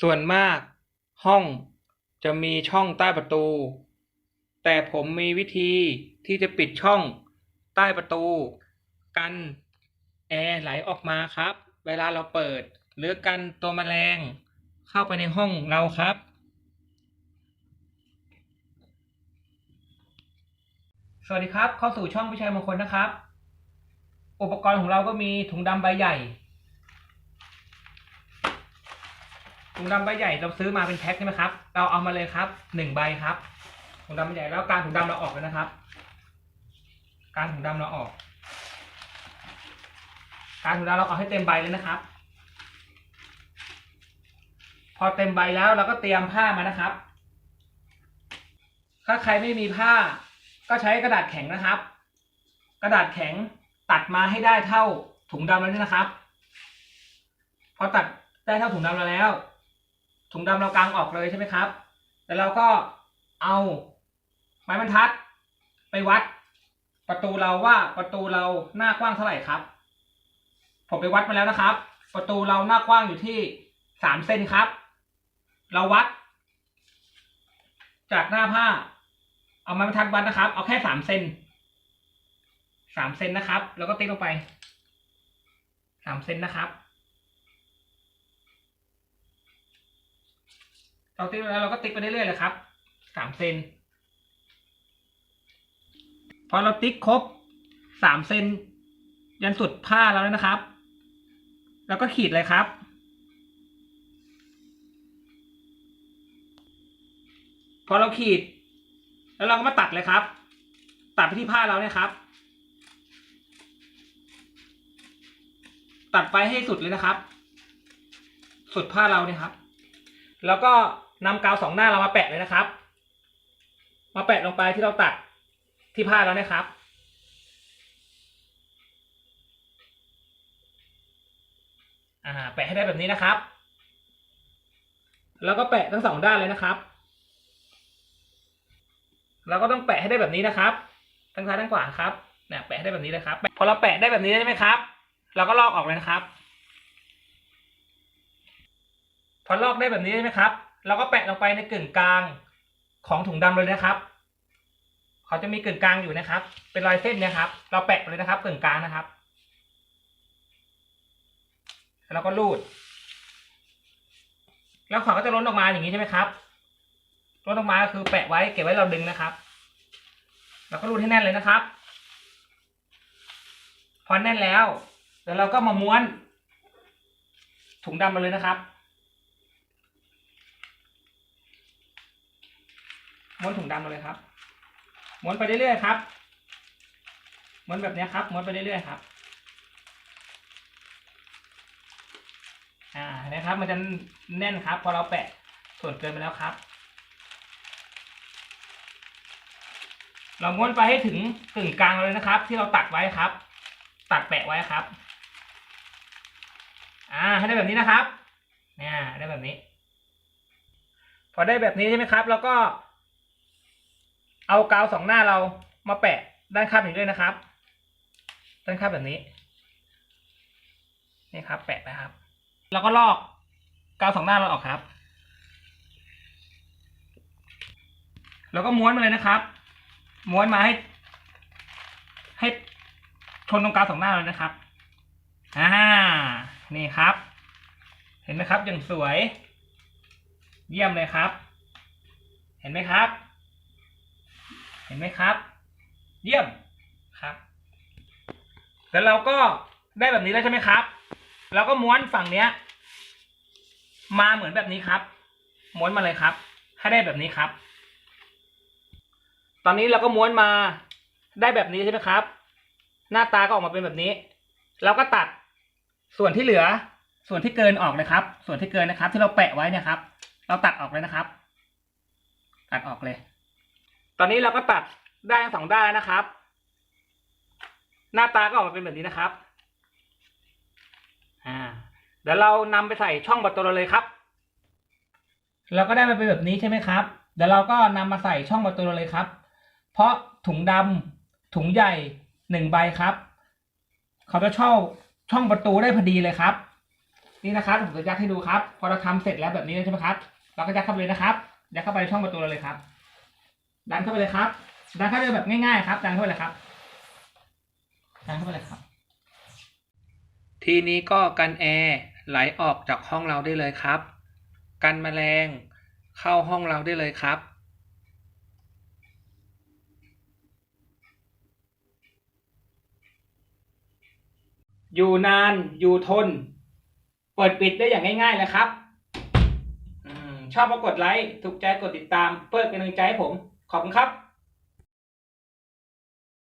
ส่วนมากห้องจะมีช่องใต้ประตู แต่ผมมีวิธีที่จะปิดช่องใต้ประตู กันแอร์ไหลออกมาครับ เวลาเราเปิด หรือกันตัวแมลง เข้าไปในห้องเราครับ สวัสดีครับ เข้าสู่ช่องวิชัยมงคลนะครับ อุปกรณ์ของเราก็มีถุงดำใบใหญ่ ถุงดำใบใหญ่เราซื้อมาเป็นแพ็คใช่ไหมครับ เราเอามาเลยครับหนึ่งใบครับ ถุงดำใบใหญ่แล้วการถุงดำเราออกเลยนะครับ การถุงดำเราออก การถุงดำเราเอาให้เต็มใบเลยนะครับ พอเต็มใบแล้วเราก็เตรียมผ้ามานะครับ ถ้าใครไม่มีผ้า ก็ใช้กระดาษแข็งนะครับ กระดาษแข็งตัดมาให้ได้เท่าถุงดำแล้วนะครับ พอตัดได้เท่าถุงดำแล้ว ถุงดำเรากางออกเลยใช่ไหมครับ แล้วเราก็เอาไม้บรรทัด ไปวัด ประตูเราว่าประตูเราหน้ากว้างเท่าไหร่ครับ ผมไปวัดมาแล้วนะครับ ประตูเราหน้ากว้างอยู่ที่สามเซนครับ เราวัด จากหน้าผ้า เอาไม้บรรทัดวัดนะครับ เอาแค่สามเซนสามเซนนะครับ แล้วก็ติ๊กลงไปสามเซนนะครับ เราติ๊กแล้วเราก็ติ๊กไปเรื่อยๆเลยครับสามเซนพอเราติ๊กครบสามเซนยันสุดผ้าแล้วนะครับ แล้วก็ขีดเลยครับ พอเราขีด แล้วเราก็มาตัดเลยครับ ตัดไปที่ผ้าเราเนี่ยครับ ตัดไปให้สุดเลยนะครับ สุดผ้าเราเนี่ยครับ แล้วก็ นำกาวสองหน้าเรามาแปะเลยนะครับ มาแปะลงไปที่เราตัดที่ผ้าแล้วนะครับ อ่า แปะให้ได้แบบนี้นะครับ แล้วก็แปะทั้งสองด้านเลยนะครับ เราก็ต้องแปะให้ได้แบบนี้นะครับ ทั้งซ้ายทั้งขวาครับเนี่ยแปะให้ได้แบบนี้เลยครับ พอเราแปะได้แบบนี้ใช่ไหมครับ เราก็ลอกออกเลยนะครับ พอลอกได้แบบนี้ใช่ไหมครับ เราก็แปะลงไปในกึ่งกลางของถุงดำเลยนะครับ เขาจะมีกึ่งกลางอยู่นะครับ เป็นรอยเส้นเนี่ยครับ เราแปะไปเลยนะครับกึ่งกลางนะครับ แล้วก็รูด แล้วเขาก็จะล้นออกมาอย่างนี้ใช่ไหมครับล้นออกมาก็คือแปะไว้เก็บไว้เราดึงนะครับ แล้วก็รูดให้แน่นเลยนะครับ พอแน่นแล้ว เดี๋ยวเราก็มาม้วนถุงดำมาเลยนะครับ ม้วนถุงดำมาเลยครับ ม้วนไปเรื่อยๆครับ ม้วนแบบนี้ครับ ม้วนไปเรื่อยๆครับ อ่านะครับ มันจะแน่นครับ พอเราแปะส่วนเกินไปแล้วครับ เราม้วนไปให้ถึงกึ่งกลางเลยนะครับ ที่เราตัดไว้ครับ ตัดแปะไว้ครับ อ่า ให้ได้แบบนี้นะครับเนี่ยได้แบบนี้ พอได้แบบนี้ใช่ไหมครับ แล้วก็ เอากาวสองหน้าเรามาแปะด้านข้างนี้ด้วยนะครับ ด้านข้างแบบนี้นี่ครับ แปะนะครับ แล้วก็ลอกกาวสองหน้าเราออกครับ แล้วก็ม้วนมาเลยนะครับ ม้วนมาให้ ให้ชนตรงกาวสองหน้าเลยนะครับอ่านี่ครับ เห็นไหมครับอย่างสวย เยี่ยมเลยครับ เห็นไหมครับ ห็นไหมครับ เยี่ยมครับ แล้วเราก็ได้แบบนี้แล้วใช่ไหมครับ เราก็ม้วนฝั่งเนี้ย มาเหมือนแบบนี้ครับ ม้วนมาเลยครับ ให้ได้แบบนี้ครับ ตอนนี้เราก็ม้วนมาได้แบบนี้ใช่ไหมครับ หน้าตาก็ออกมาเป็นแบบนี้ เราก็ตัดส่วนที่เหลือ ส่วนที่เกินออกเลยครับ ส่วนที่เกินนะครับ ที่เราแปะไว้เนี่ยครับ เราตัดออกเลยนะครับ ตัดออกเลย อนนี้เราก็ตัดได้ทั้งสองด้านแล้วนะครับ หน้าตาก็ออกมาเป็นแบบนี้นะครับ อ่า เดี๋ยวเรานำไปใส่ช่องประตูเราเลยครับเราก็ได้มาเป็นแบบนี้ใช่ไหมครับ เดี๋ยวเราก็นำมาใส่ช่องประตูเราเลยครับ เพราะถุงดำถุงใหญ่หนึ่งใบครับ เขาจะช่องช่องประตูได้พอดีเลยครับ นี่นะครับผมจะยัดให้ดูครับ พอเราทำเสร็จแล้วแบบนี้ใช่ไหมครับ เราก็ยัดเข้าไปเลยนะครับ ยัดเข้าไปในช่องประตูเราเลยครับ ดันเข้าไปเลยครับ ดันเข้าไปเลยแบบง่ายๆครับ ดันเข้าไปเลยครับ ดันเข้าไปเลยครับ ทีนี้ก็กันแอร์ไหลออกจากห้องเราได้เลยครับ กันแมลงเข้าห้องเราได้เลยครับ อยู่นานอยู่ทน เปิดปิดได้อย่างง่ายๆเลยครับอชอบก็กดไลค์ ถูกใจกดติดตาม เพื่อเป็นกำลังใจให้ผม ขอบคุณครับ